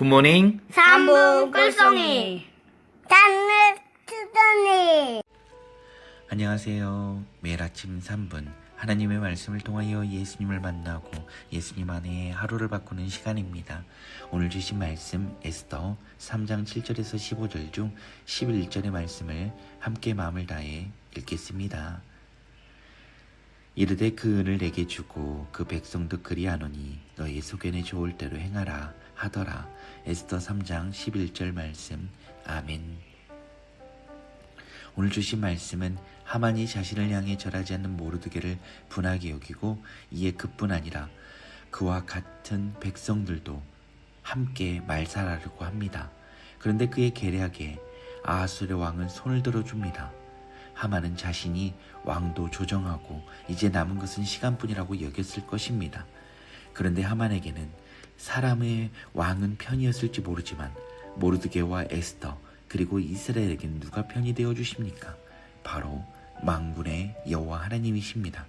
굿모닝. 삼분 꿀송이 단을 투더니 안녕하세요. 매일 아침 3분 하나님의 말씀을 통하여 예수님을 만나고 예수님 안에 하루를 바꾸는 시간입니다. 오늘 주신 말씀 에스더 3장 7절에서 15절 중 11절의 말씀을 함께 마음을 다해 읽겠습니다. 이르되 그 은을 내게 주고 그 백성도 그리하노니 너희 소견에 좋을 대로 행하라 하더라. 에스더 3장 11절 말씀. 아멘. 오늘 주신 말씀은 하만이 자신을 향해 절하지 않는 모르드게를 분하게 여기고 이에 그뿐 아니라 그와 같은 백성들도 함께 말살하려고 합니다. 그런데 그의 계략에 아하술의 왕은 손을 들어줍니다. 하만은 자신이 왕도 조정하고 이제 남은 것은 시간뿐이라고 여겼을 것입니다. 그런데 하만에게는 사람의 왕은 편이었을지 모르지만 모르드게와 에스더 그리고 이스라엘에게는 누가 편이 되어 주십니까? 바로 망군의 여호와 하나님이십니다.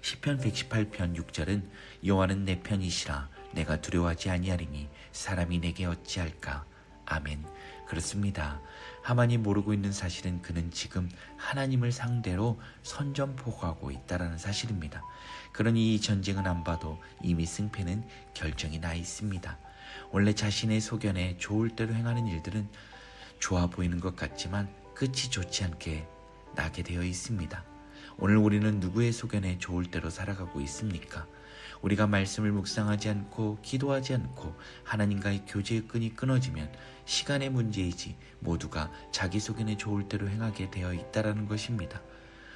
시편 118편 6절은 여호와는 내 편이시라 내가 두려워하지 아니하리니 사람이 내게 어찌할까? 아멘. 그렇습니다. 하만이 모르고 있는 사실은 그는 지금 하나님을 상대로 선전포고하고 있다라는 사실입니다. 그러니 이 전쟁은 안 봐도 이미 승패는 결정이 나 있습니다. 원래 자신의 소견에 좋을 대로 행하는 일들은 좋아 보이는 것 같지만 끝이 좋지 않게 나게 되어 있습니다. 오늘 우리는 누구의 소견에 좋을 대로 살아가고 있습니까? 우리가 말씀을 묵상하지 않고 기도하지 않고 하나님과의 교제의 끈이 끊어지면 시간의 문제이지 모두가 자기 소견에 좋을 대로 행하게 되어 있다라는 것입니다.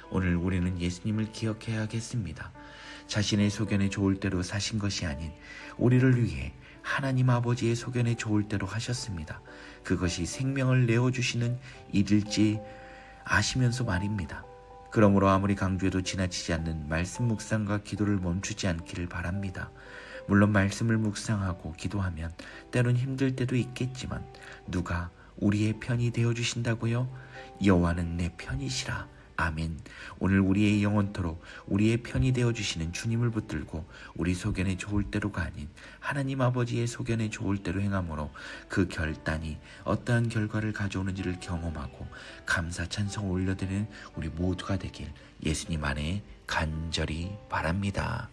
오늘 우리는 예수님을 기억해야겠습니다. 자신의 소견에 좋을 대로 사신 것이 아닌 우리를 위해 하나님 아버지의 소견에 좋을 대로 하셨습니다. 그것이 생명을 내어주시는 일일지 아시면서 말입니다. 그러므로 아무리 강조해도 지나치지 않는 말씀 묵상과 기도를 멈추지 않기를 바랍니다. 물론 말씀을 묵상하고 기도하면 때론 힘들 때도 있겠지만 누가 우리의 편이 되어 주신다고요? 여호와는 내 편이시라. 아멘. 오늘 우리의 영원토록 우리의 편이 되어 주시는 주님을 붙들고 우리 소견에 좋을 대로가 아닌 하나님 아버지의 소견에 좋을 대로 행함으로 그 결단이 어떠한 결과를 가져오는지를 경험하고 감사 찬송을 올려드리는 우리 모두가 되길 예수님 안에 간절히 바랍니다.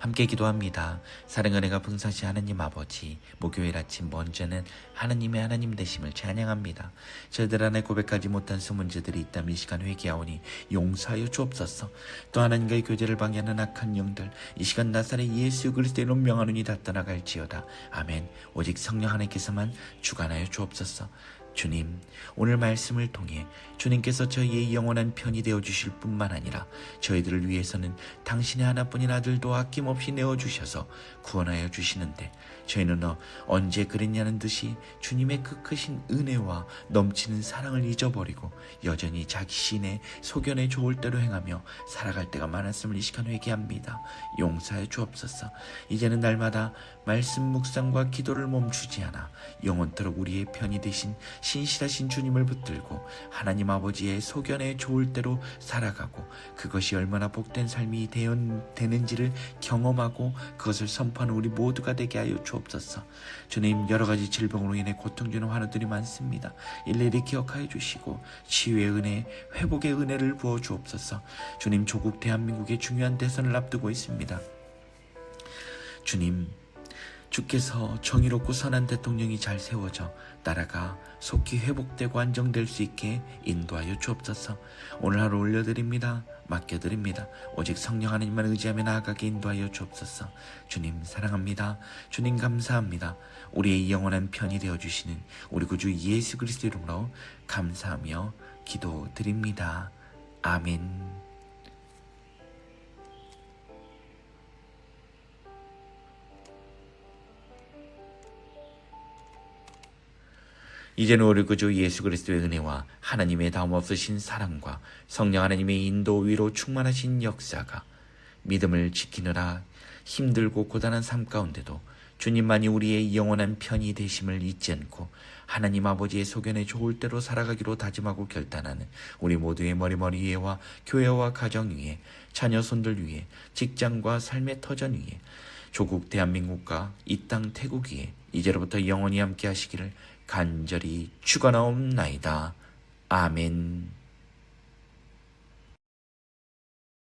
함께 기도합니다. 사랑은혜가 풍성시 하나님 아버지, 목요일 아침 먼저는 하나님의 하나님 되심을 찬양합니다. 저희들 안에 고백하지 못한 수문제들이 있다면 이 시간 회개하오니 용서하여 주옵소서. 또 하나님과의 교제를 방해하는 악한 영들, 이 시간 나사렛 예수 그리스도의 명하노니 다 떠나갈지어다. 아멘. 오직 성령 하나님께서만 주관하여 주옵소서. 주님, 오늘 말씀을 통해 주님께서 저희의 영원한 편이 되어 주실 뿐만 아니라 저희들을 위해서는 당신의 하나뿐인 아들도 아낌없이 내어 주셔서 구원하여 주시는데 저희는 어, 언제 그랬냐는 듯이 주님의 그 크신 은혜와 넘치는 사랑을 잊어버리고 여전히 자기 신의 소견에 좋을 대로 행하며 살아갈 때가 많았음을 이 시간 회개합니다. 용서해 주옵소서. 이제는 날마다 말씀 묵상과 기도를 멈추지 않아 영원토록 우리의 편이 되신 신실하신 주님을 붙들고 하나님 아버지의 소견에 좋을 대로 살아가고 그것이 얼마나 복된 삶이 되는지를 경험하고 그것을 선포하는 우리 모두가 되게 하여 주옵소서. 주님 여러 가지 질병으로 인해 고통 주는 환우들이 많습니다. 일일이 기억하여 주시고 치유의 은혜, 회복의 은혜를 부어 주옵소서. 주님 조국 대한민국의 중요한 대선을 앞두고 있습니다. 주님 주께서 정의롭고 선한 대통령이 잘 세워져 나라가 속히 회복되고 안정될 수 있게 인도하여 주옵소서. 오늘 하루 올려드립니다. 맡겨드립니다. 오직 성령 하나님만 의지하며 나아가게 인도하여 주옵소서. 주님 사랑합니다. 주님 감사합니다. 우리의 영원한 편이 되어 주시는 우리 구주 예수 그리스도 이름으로 감사하며 기도드립니다. 아멘. 이제는 우리 구주 예수 그리스도의 은혜와 하나님의 다음 없으신 사랑과 성령 하나님의 인도 위로 충만하신 역사가 믿음을 지키느라 힘들고 고단한 삶 가운데도 주님만이 우리의 영원한 편이 되심을 잊지 않고 하나님 아버지의 소견에 좋을 대로 살아가기로 다짐하고 결단하는 우리 모두의 머리머리 위에와 교회와 가정 위에 자녀 손들 위에 직장과 삶의 터전 위에 조국 대한민국과 이 땅 태국이에 이제로부터 영원히 함께 하시기를 간절히 축원하옵나이다. 아멘.